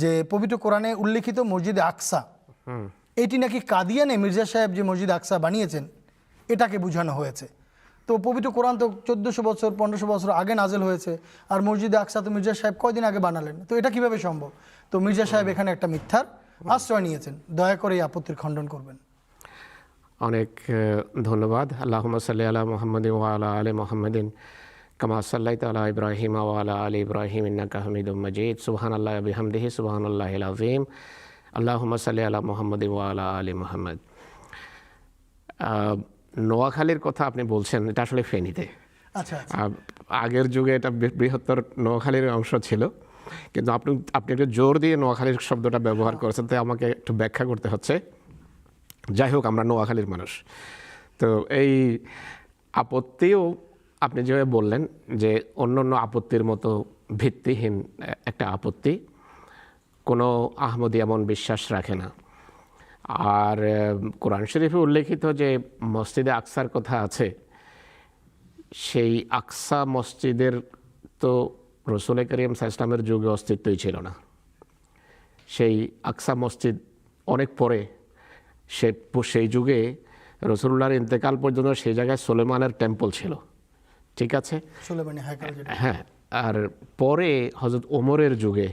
যে পবিত্র কোরআনে উল্লেখিত মসজিদে আকসা এটি নাকি কাদিয়ানে মির্জা সাহেব যে মসজিদ আকসা বানিয়েছেন এটাকে বোঝানো হয়েছে। তো পবিত্র কোরআন তো চোদ্দোশো বছর পনেরোশো বছর আগে নাজেল হয়েছে আর মসজিদে আকসা তো মির্জা সাহেব কয়দিন আগে বানালেন? তো এটা কীভাবে সম্ভব? তো মির্জা সাহেব এখানে একটা মিথ্যার আশ্রয় নিয়েছেন। দয়া করে এই আপত্তির খণ্ডন করবেন। অনেক ধন্যবাদ। আল্লাহুম্মা সাল্লি আলা মুহাম্মাদিন ওয়া আলা আলি মুহাম্মাদিন। কামা সাল্লাইতা আলা ইব্রাহিম ওয়া আলা ইব্রাহিম ইন্নাকা হামিদুম মাজিদ সুবহানাল্লাহি ওয়া বিহামদিহি সুবহানাল্লাহিল আযীম আল্লাহুম্মা সাল্লি আলা মুহাম্মাদিন ওয়া আলা মুহাম্মাদ নোয়াখালীর কথা আপনি বলছেন এটা আসলে ফেনীতে। আচ্ছা আচ্ছা। আগের যুগে এটা বৃহত্তর নোয়াখালীর অংশ ছিল। কিন্তু আপনি আপনি একটু জোর দিয়ে নোয়াখালীর শব্দটা ব্যবহার করেছেন তাই আমাকে একটু ব্যাখ্যা করতে হচ্ছে। যাই হোক আমরা নোয়াখালীর মানুষ। তো এই আপত্তিও আপনি যেভাবে বললেন যে অন্য অন্য আপত্তির মতো ভিত্তিহীন একটা আপত্তি, কোনো আহমদি এমন বিশ্বাস রাখে না। আর কোরআন শরীফে উল্লেখিত যে মসজিদে আকসার কথা আছে, সেই আকসা মসজিদের তো রসুল করিম ইসলামের যুগে অস্তিত্বই ছিল না। সেই আকসা মসজিদ অনেক পরে সে, সেই যুগে রসুল্লাহর ইন্তেকাল পর্যন্ত সেই জায়গায় সোলেমানের টেম্পল ছিল। ঠিক আছে? হ্যাঁ আর পরে হজরত ওমরের যুগে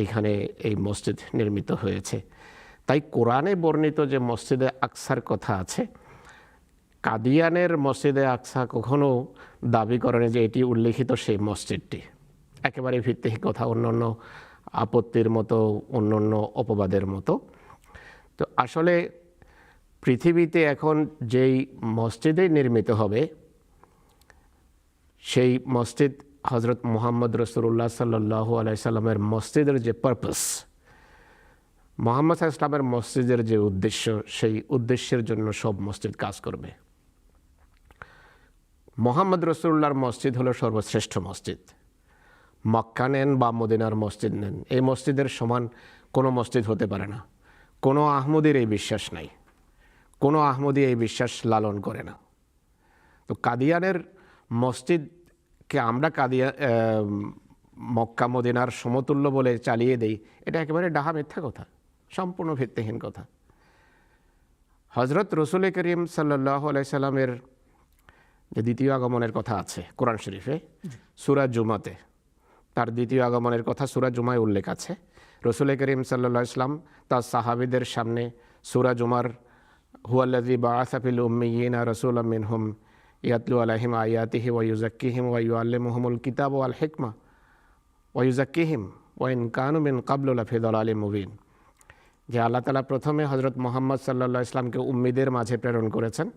এইখানে এই মসজিদ নির্মিত হয়েছে। তাই কোরআনে বর্ণিত যে মসজিদে আকসার কথা আছে কাদিয়ানের মসজিদে আকসা কখনো দাবি করেনি যে এটি উল্লেখিত সেই মসজিদটি। একেবারে ভিত্তিহীন কথা অন্য অন্য আপত্তির মতো অন্য অন্য অপবাদের মতো। তো আসলে পৃথিবীতে এখন যেই মসজিদে নির্মিত হবে সেই মসজিদ হজরত মোহাম্মদ রসুল্লাহ সাল্লাহ আলাইসাল্লামের মসজিদের যে পারপাস মোহাম্মদ ইসলামের মসজিদের যে উদ্দেশ্য, সেই উদ্দেশ্যের জন্য সব মসজিদ কাজ করবে। মোহাম্মদ রসুল্লাহর মসজিদ হলো সর্বশ্রেষ্ঠ মসজিদ। মক্কা নেন বা মদিনার মসজিদ নেন, এই মসজিদের সমান কোনো মসজিদ হতে পারে না। কোনো আহমদির এই বিশ্বাস নাই। কোনো আহমদি এই বিশ্বাস লালন করে না। তো কাদিয়ানের মসজিদকে আমরা কাদিয়া মক্কা, মদিনার সমতুল্য বলে চালিয়ে দেই, এটা একেবারে ডাহা মিথ্যা কথা, সম্পূর্ণ ভিত্তিহীন কথা। হজরত রসুল করিম সাল্লাহ আলাইসাল্লামের যে দ্বিতীয় আগমনের কথা আছে কোরআন শরীফে, সুরা জুমাতে, তার দ্বিতীয় আগমনের কথা সুরা জুমায় উল্লেখ আছে। রসুল করিম সাল্লা ইসলাম তার সাহাবিদের সামনে সুরা জুমার হুয়াল্লাজি বা আসাফিল উম্মিয়িনা রসুল মিনহুম ইয়াতলু আলাহিম আয়াতিহি ওয়ুজাক্কিহিম ওয়ু আল্লিমুহমুল কিতাব আল হিকমা ওয়ুজাক্কিহিম ওয়াইন কানু মিন কাবলুল ফিদল আলী মুবিন যে আল্লাহ তালা প্রথমে হজরত মোহাম্মদ সাল্লা ইসলামকে উম্মিদের মাঝে প্রেরণ করেছেন।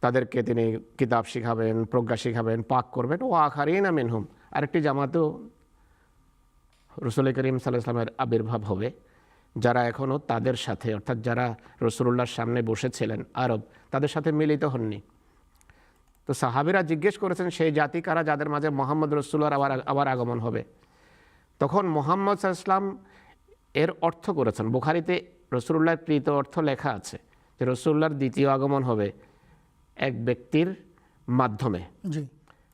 তাদেরকে তিনি কিতাব শিখাবেন, প্রজ্ঞা শিখাবেন পাক করবেন। ও আখারিন মিনহুম। আরেকটি জামাতেও রসুল করিম সাল্লাহ ইসলামের আবির্ভাব হবে। যারা এখনও তাদের সাথে, অর্থাৎ যারা রসুল্লাহর সামনে বসেছিলেন আরব, তাদের সাথে মিলিত হননি। তো সাহাবিরা জিজ্ঞেস করেছেন সেই জাতি কারা যাদের মাঝে মোহাম্মদ রসুল্লাহর আবার আবার আগমন হবে? তখন মোহাম্মদ ইসলাম এর অর্থ করেছেন বুখারিতে রসুল্লাহর কৃত অর্থ লেখা আছে যে রসুল্লাহর দ্বিতীয় আগমন হবে এক ব্যক্তির মাধ্যমে।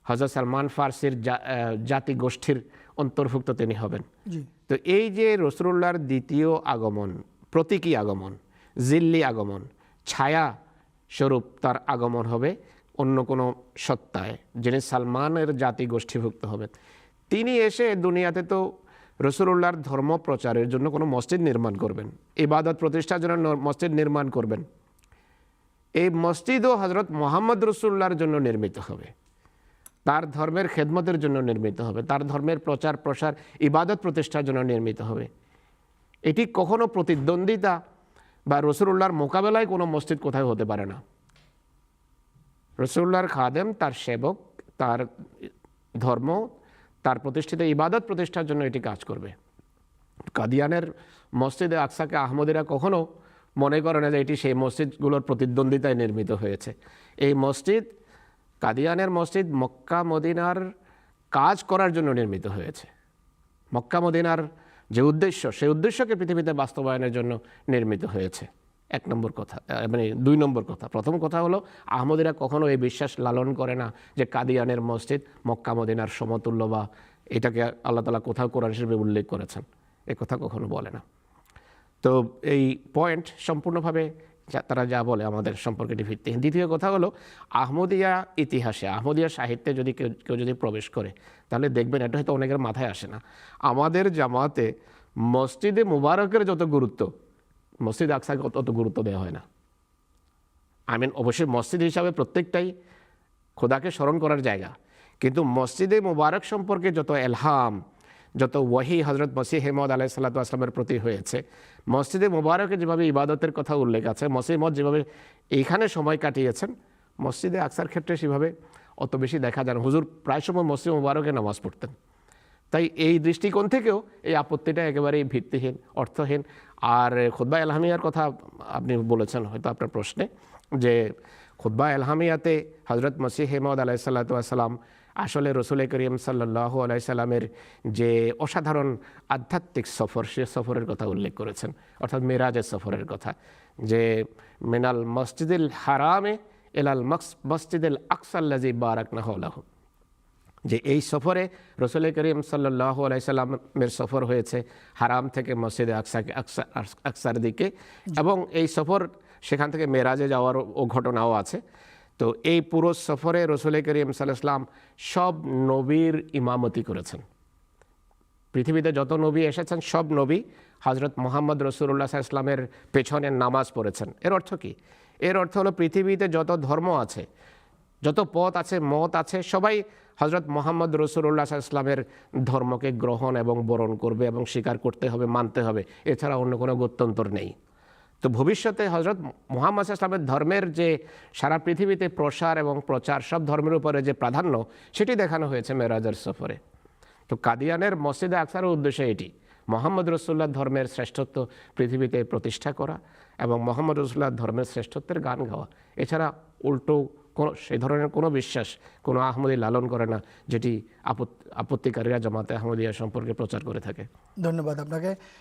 হজরত সালমান ফার্সির জাতি গোষ্ঠীর অন্তর্ভুক্ত তিনি হবেন। তো এই যে রসুল্লাহর দ্বিতীয় আগমন প্রতীকী আগমন জিল্লি আগমন ছায়া স্বরূপ তার আগমন হবে অন্য কোনো সত্তায়, যিনি সালমানের জাতি গোষ্ঠীভুক্ত হবেন। তিনি এসে দুনিয়াতে তো রসুল্লাহর ধর্ম প্রচারের জন্য কোনো মসজিদ নির্মাণ করবেন, ইবাদত প্রতিষ্ঠার জন্য মসজিদ নির্মাণ করবেন। এই মসজিদও হজরত মোহাম্মদ রসুল্লাহর জন্য নির্মিত হবে। তার ধর্মের খেদমতের জন্য নির্মিত হবে। তার ধর্মের প্রচার, প্রসার, ইবাদত প্রতিষ্ঠার জন্য নির্মিত হবে। এটি কখনো প্রতিদ্বন্দ্বিতা বা রসুল্লাহর মোকাবেলায় কোনো মসজিদ কোথায় হতে পারে না। রসুল্লাহর খাদেম, তার সেবক, তার ধর্ম, তার প্রতিষ্ঠিত ইবাদত প্রতিষ্ঠার জন্য এটি কাজ করবে। কাদিয়ানের মসজিদে আকসাকে আহমদিরা কখনো মনে করে না যে এটি সেই মসজিদগুলোর প্রতিদ্বন্দ্বিতায় নির্মিত হয়েছে। এই মসজিদ, কাদিয়ানের মসজিদ মক্কা মদিনার কাজ করার জন্য নির্মিত হয়েছে। মক্কা মদিনার যে উদ্দেশ্য, সেই উদ্দেশ্যকে পৃথিবীতে বাস্তবায়নের জন্য নির্মিত হয়েছে। এক নম্বর কথা মানে দুই নম্বর কথা। প্রথম কথা হলো, আহমদিরা কখনো এই বিশ্বাস লালন করে না যে কাদিয়ানের মসজিদ মক্কা, মদিনার সমতুল্য বা এটাকে আল্লাহ তালা কোথাও কোরআন হিসেবে উল্লেখ করেছেন। এ কথা কখনো বলে না। তো এই পয়েন্ট সম্পূর্ণভাবে যা- তারা যা বলে আমাদের সম্পর্কে ভিত্তিহীন দ্বিতীয় কথা হলো, আহমদিয়া ইতিহাসে, আহমদিয়া সাহিত্যে যদি কেউ কেউ যদি প্রবেশ করে, তাহলে দেখবেন এটা হয়তো অনেকের মাথায় আসে না। আমাদের জামাতে মসজিদে মুবারকের যত গুরুত্ব মসজিদ আকসাকে অত গুরুত্ব দেওয়া হয় না। আই মিন অবশ্যই মসজিদ হিসাবে প্রত্যেকটাই খোদাকে স্মরণ করার জায়গা। কিন্তু মসজিদে মুবারক সম্পর্কে যত এলহাম, যত ওয়াহি হজরত মসিহ হেমদ আলাহ সাল্লাতু আসলামের প্রতি হয়েছে, মসজিদে মুবারকে যেভাবে ইবাদতের কথা উল্লেখ আছে মসিমদ যেভাবে এইখানে সময় কাটিয়েছেন, মসজিদে আকসার ক্ষেত্রে সেভাবে অত বেশি দেখা যায় না। হুজুর প্রায় সময় মসজিদ মুবারকে নামাজ পড়তেন। তাই এই দৃষ্টিকোণ থেকেও এই আপত্তিটা একেবারেই ভিত্তিহীন, অর্থহীন। আর খুদ্া এলহামিয়ার কথা আপনি বলেছেন হয়তো আপনার প্রশ্নে যে খুদ্া এলহামিয়াতে হজরত মসিহ হেমদ আলাইসাল্লাম আসলে রসুল করিম সাল্লাহ আলাইসাল্লামের যে অসাধারণ আধ্যাত্মিক সফর, সে সফরের কথা উল্লেখ করেছেন। অর্থাৎ মেরাজের সফরের কথা। যে মিনাল মসজিদুল হারামে এলাল মসজিদুল আকসাল্লাজি বারাক নাহলাহ যে এই সফরে রসুল করিম সাল্লাহ আলাইসাল্লামের সফর হয়েছে হারাম থেকে মসজিদে আকসাকে আকসা আকসার দিকে। এবং এই সফর সেখান থেকে মেরাজে যাওয়ার ও ঘটনাও আছে। তো এই পুরো সফরে রসুল করিম সাল্লাম সব নবীর ইমামতি করেছেন। পৃথিবীতে যত নবী এসেছেন সব নবী হজরত মোহাম্মদ রসুল্লাহ ইসলামের পেছনে নামাজ পড়েছেন। এর অর্থ কি? এর অর্থ হলো পৃথিবীতে যত ধর্ম আছে যত পথ আছে মত আছে সবাই হজরত মোহাম্মদ রসুল্লাহ ইসলামের ধর্মকে গ্রহণ এবং বরণ করবে এবং স্বীকার করতে হবে, মানতে হবে। এছাড়া অন্য কোনো গত্যন্তর নেই। তো ভবিষ্যতে হজরত মোহাম্মদ ইসলামের ধর্মের যে সারা পৃথিবীতে প্রসার এবং প্রচার সব ধর্মের উপরে যে প্রাধান্য, সেটি দেখানো হয়েছে মেরাজের সফরে। তো কাদিয়ানের মসজিদে আকসার উদ্দেশ্য এটি। মোহাম্মদ রসুল্লাহ ধর্মের শ্রেষ্ঠত্ব পৃথিবীতে প্রতিষ্ঠা করা এবং মোহাম্মদ রসুল্লাহ ধর্মের শ্রেষ্ঠত্বের গান গাওয়া। এছাড়া উল্টো সেই ধরনের কোনো বিশ্বাস কোনো আহমদি লালন করে না, যেটি আপত্তি, আপত্তিকারীরা জামাতে আহমদিয়া সম্পর্কে প্রচার করে থাকে। ধন্যবাদ আপনাকে।